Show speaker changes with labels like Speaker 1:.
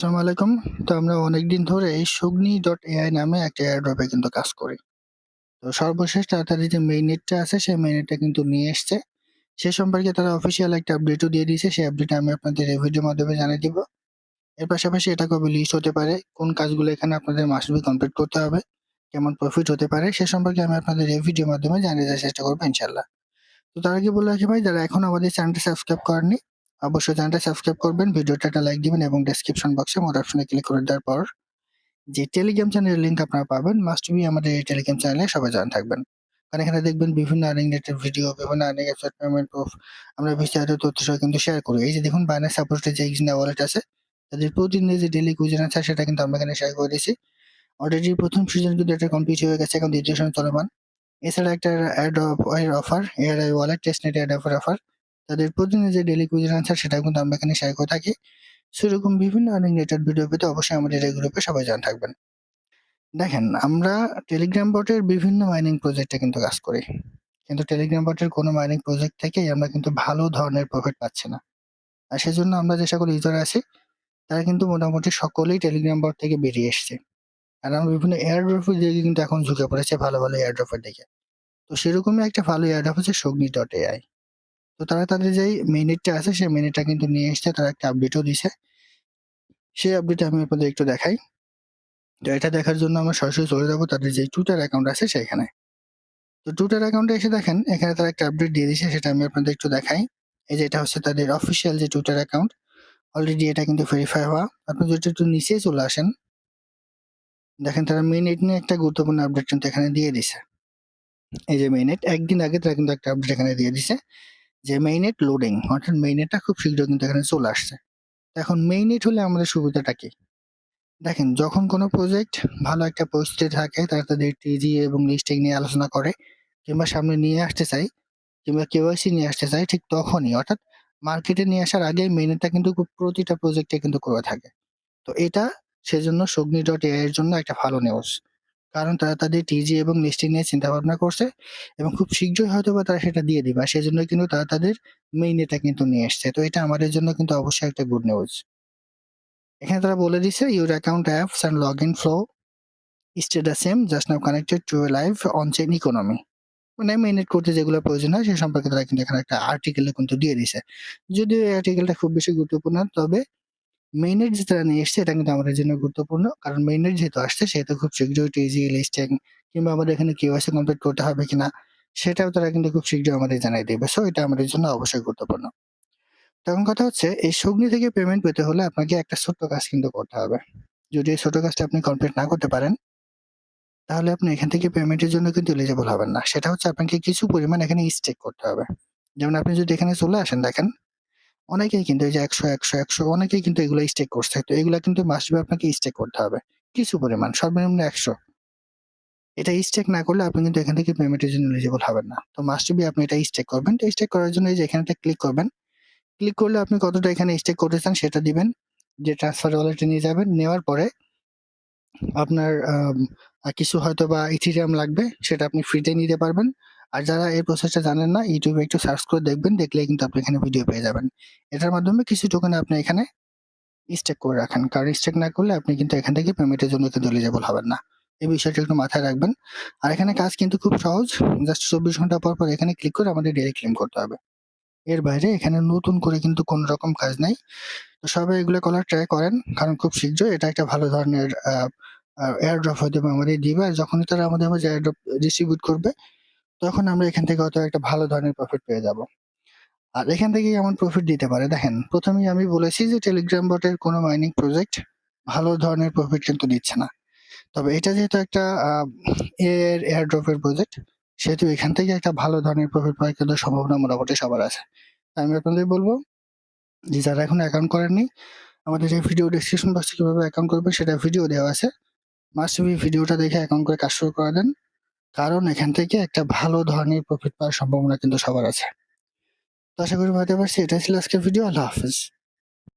Speaker 1: আসসালামু আলাইকুম। তো আমরা অনেকদিন ধরে এই Shogni ডট এআই নামে একটা এয়ারড্রপে কিন্তু কাজ করি। তো সর্বশেষ তাড়াতাড়ি যে মেইননেটটা আছে সেই মেইননেটটা কিন্তু নিয়ে এসছে। সে সম্পর্কে তারা অফিসিয়াল একটা আপডেটও দিয়ে দিয়েছে। সেই আপডেট আমি আপনাদের এই ভিডিওর মাধ্যমে জানিয়ে দিব। এর পাশাপাশি এটা কবে লিস্ট হতে পারে, কোন কাজগুলো এখানে আপনাদের মাস্ট বি কমপ্লিট করতে হবে, কেমন প্রফিট হতে পারে সে সম্পর্কে আমি আপনাদের এই ভিডিওর মাধ্যমে জানিয়ে দেওয়ার চেষ্টা করব ইনশাআল্লাহ। তো তার আগে বলে রাখি ভাই যারা এখনও আমাদের চ্যানেলটা সাবস্ক্রাইব করেননি অবশ্যই চ্যানেলটা সাবস্ক্রাইব করবেন, ভিডিওটা একটা লাইক দিবেন এবং ডেসক্রিপশন বক্সে মোর অপশনে ক্লিক করে দেওয়ার পর যে টেলিগ্রাম চ্যানেলের লিঙ্ক আপনারা পাবেন মাস্ট বি আমাদের এই টেলিগ্রাম চ্যানেলে সবাই জয়েন থাকবেন। কারণ এখানে দেখবেন বিভিন্ন আর্নিং রিলেটেড ভিডিও, বিভিন্ন আর্নিং অ্যাপসের পেমেন্ট প্রুফ আমরা বিস্তারিত তথ্য সহ কিন্তু শেয়ার করি। এই যে দেখুন বাইন্যান্স সাপোর্টেড যে এক্সিনা ওয়ালেট আছে তাদের প্রতিদিনের যে ডেইলি কুইজন আছে সেটা কিন্তু আমরা এখানে শেয়ার করে দিয়েছি। অলরেডি প্রথম সিজন কিন্তু এটা কমপ্লিট হয়ে গেছে এখন দ্বিতীয় সিজন চলমান। এছাড়া একটা অ্যাড এর offer ARI wallet testnet ad offer offer তাদের প্রতিদিনের যে ডেলি কুইজন আছে সেটা কিন্তু আমরা এখানে শেয়ার করে থাকি। সেরকম বিভিন্ন আর্নিং রিলেটেড ভিডিও পেতে অবশ্যই আমাদের এই গ্রুপে সবাই জয়েন থাকবেন। দেখেন আমরা টেলিগ্রাম বটের বিভিন্ন মাইনিং প্রজেক্টে কিন্তু কাজ করি। কিন্তু টেলিগ্রাম বটের কোনো মাইনিং প্রজেক্ট থেকেই আমরা কিন্তু ভালো ধরনের প্রফিট পাচ্ছি না। আর সেজন্য আমরা যে সকল ইউজার আছি তারা কিন্তু মোটামুটি সকলেই টেলিগ্রাম বট থেকে বেরিয়ে এসছে। আর আমরা বিভিন্ন এয়ারড্রপের দিকে কিন্তু এখন ঝুঁকে পড়েছে ভালো, ভালো এয়ারড্রপের দিকে। তো সেরকমই একটা ভালো এয়ারড্রপ হচ্ছে Shogni ডট এআই। তো তারা তাদের যেই মেইননেটটা আছে, সেই মেইননেটটা কিন্তু নিয়ে এসছে তারা একটা আপডেটও দিছে। সেই আপডেট আমি আপনাদের একটু দেখাই। তো এটা দেখার জন্য আমরা সরাসরি চলে যাব তাদের যে টুইটার অ্যাকাউন্ট আছে সেখানে। তো টুইটার অ্যাকাউন্টে এসে দেখেন, এখানে তারা একটা আপডেট দিয়ে দিয়েছে সেটা আমি আপনাদের একটু দেখাই। এই যে এটা হচ্ছে তাদের অফিসিয়াল যে টুইটার অ্যাকাউন্ট। অলরেডি এটা কিন্তু ভেরিফাই হওয়া। আপনি যদি একটু নিচে চলে আসেন, দেখেন তারা মেইননেট নিয়ে একটা গুরুত্বপূর্ণ আপডেট কিন্তু এখানে দিয়ে দিছে। এই যে মেইননেট একদিন আগে তারা কিন্তু একটা আপডেট এখানে দিয়ে দিছে যে মেইননেট লোডিং অর্থাৎ মেইনেটটা খুব শীঘ্র কিন্তু এখানে চলে আসছে। এখন মেইননেট হলে আমাদের সুবিধাটা কি? দেখেন, যখন কোনো প্রজেক্ট ভালো একটা পরিস্থিতি থাকে, তারা তাদের টিজি এবং লিস্টিং নিয়ে আলোচনা করে, কিংবা সামনে নিয়ে আসতে চায়, কিংবা কেওয়াইসি নিয়ে আসতে চায়, ঠিক তখনই, অর্থাৎ মার্কেটে নিয়ে আসার আগে মেইননেটটা কিন্তু প্রতিটা প্রজেক্টে কিন্তু করে থাকে। তো এটা সেজন্য Shogni ডট এর জন্য একটা ভালো নিউজ। কারণ তারা তাদের টিজি এবং লিস্টিং নিয়ে চিন্তা ভাবনা করছে এবং খুব শীঘ্রই হয়তো বা তারা সেটা দিয়ে দিবে। আর সেজন্যই কিন্তু তারা তাদের মেইননেটটা কিন্তু নিয়ে এসছে। তো এটা আমাদের জন্য কিন্তু অবশ্যই একটা গুড নিউজ। এখানে তারা বলে দিছে your account apps and log in flow the same, just now connected to a live on-chain economy মানে মেইননেট করতে যেগুলো প্রয়োজন হয়, সে সম্পর্কে তারা কিন্তু এখানে একটা আর্টিকেলে কিন্তু দিয়ে দিছে। যদিও এই আর্টিকেলটা খুব বেশি গুরুত্বপূর্ণ তবে মেইননেট যে তারা নিয়ে এসছে এটা কিন্তু আমাদের জন্য গুরুত্বপূর্ণ। কারণ মেইননেট যেহেতু আসছে সেহেতু খুব শীঘ্রই টিজি, লিস্টিং কিংবা আমাদের এখানে কেওয়াইসি কমপ্লিট করতে হবে কিনা সেটাও তারা কিন্তু খুব শীঘ্রই আমাদের জানিয়ে দেবে সো এটা আমাদের জন্য অবশ্যই গুরুত্বপূর্ণ। তখন কথা হচ্ছে এই সগ্নি থেকে পেমেন্ট পেতে হলে আপনাকে একটা ছোট্ট কাজ কিন্তু করতে হবে। যদি এই ছোট কাজটা আপনি কমপ্লিট না করতে পারেন তাহলে আপনি এখান থেকে পেমেন্টের জন্য কিন্তু এলিজিবল হবেন না। সেটা হচ্ছে আপনাকে কিছু পরিমাণ এখানে স্টেক করতে হবে। যেমন আপনি যদি এখানে চলে আসেন দেখেন অনেকেই কিন্তু এই যে একশো একশো একশো, অনেকেই কিন্তু এগুলো স্টেক করছে। তো এগুলা কিন্তু মাস্ট বি আপনাকে স্টেক করতে হবে। কিছু পরিমাণ, সর্বনিম্ন ১০০ এটা স্টেক না করলে আপনি কিন্তু এখান থেকে পেমেন্টের জন্য এলিজিবল হবেন না। তো মাস্ট বি আপনি এটা স্টেক করবেন। তো স্টেক করার জন্য এই যে এখানটা ক্লিক করবেন। ক্লিক করলে আপনি কতটা এখানে স্টেক করতে চান সেটা দিবেন। যে ট্রান্সফার ওয়ালেটে নিয়ে যাবেন। নেওয়ার পরে আপনার কিছু হয়তো বা ইথিরিয়াম লাগবে, সেটা আপনি ফ্রিতে নিতে পারবেন। আর যারা এই প্রসেসটা জানেন না ইউটিউবে একটু সার্চ করে দেখবেন দেখলেই কিন্তু আপনি এখানে ভিডিও পেয়ে যাবেন। এটার মাধ্যমে কিছু টোকেন আপনি এখানে স্টেক করে রাখেন। কারণ স্টেক না করলে আপনি কিন্তু এখান থেকে পেমেন্টের জন্য কিন্তু এলিজিবল হবেন না। এই বিষয়টা একটু মাথায় রাখবেন। আর এখানে কাজ কিন্তু খুব সহজ। জাস্ট ২৪ ঘণ্টা পর, পর এখানে ক্লিক করে আমাদের ডেইলি ক্লেম করতে হবে। এর বাইরে এখানে নতুন করে কিন্তু কোন রকম কাজ নাই। তো সবাই এগুলো করার ট্রাই করেন। কারণ খুব শীঘ্রই এটা একটা ভালো ধরনের এয়ারড্রপ হয়তোবা আমাদের দিবে। আর যখনই তারা আমাদের এয়ারড্রপ ডিস্ট্রিবিউট করবে তখন আমরা এখান থেকে হয়তো একটা ভালো ধরনের প্রফিট পেয়ে যাব। আর এখান থেকে কেমন প্রফিট দিতে পারে দেখেন, প্রথমেই আমি বলেছি যে টেলিগ্রাম বটের কোনো মাইনিং প্রজেক্ট ভালো ধরনের প্রফিট কিন্তু দিচ্ছে না। তবে এটা যেহেতু একটা এর এয়ারড্রপের প্রজেক্ট সেহেতু এখান থেকে একটা ভালো ধরনের প্রফিট পাওয়ার কিন্তু সম্ভাবনা মোটামুটি সবার আছে। আমি আপনাদের বলব যে যারা এখনও অ্যাকাউন্ট করেননি, আমাদের যে ভিডিও ডেসক্রিপশন বক্সে কীভাবে অ্যাকাউন্ট করবে সেটা ভিডিও দেওয়া আছে। মাস্ট ভিডিওটা দেখে অ্যাকাউন্ট করে কাজ শুরু করে দেন। কারণ এখান থেকে একটা ভালো ধরনের প্রফিট পাওয়ার সম্ভাবনা কিন্তু সবার আছে। তো আশা করি ভাবতে পারছি। এটাই ছিল আজকের ভিডিও। আল্লাহ হাফেজ।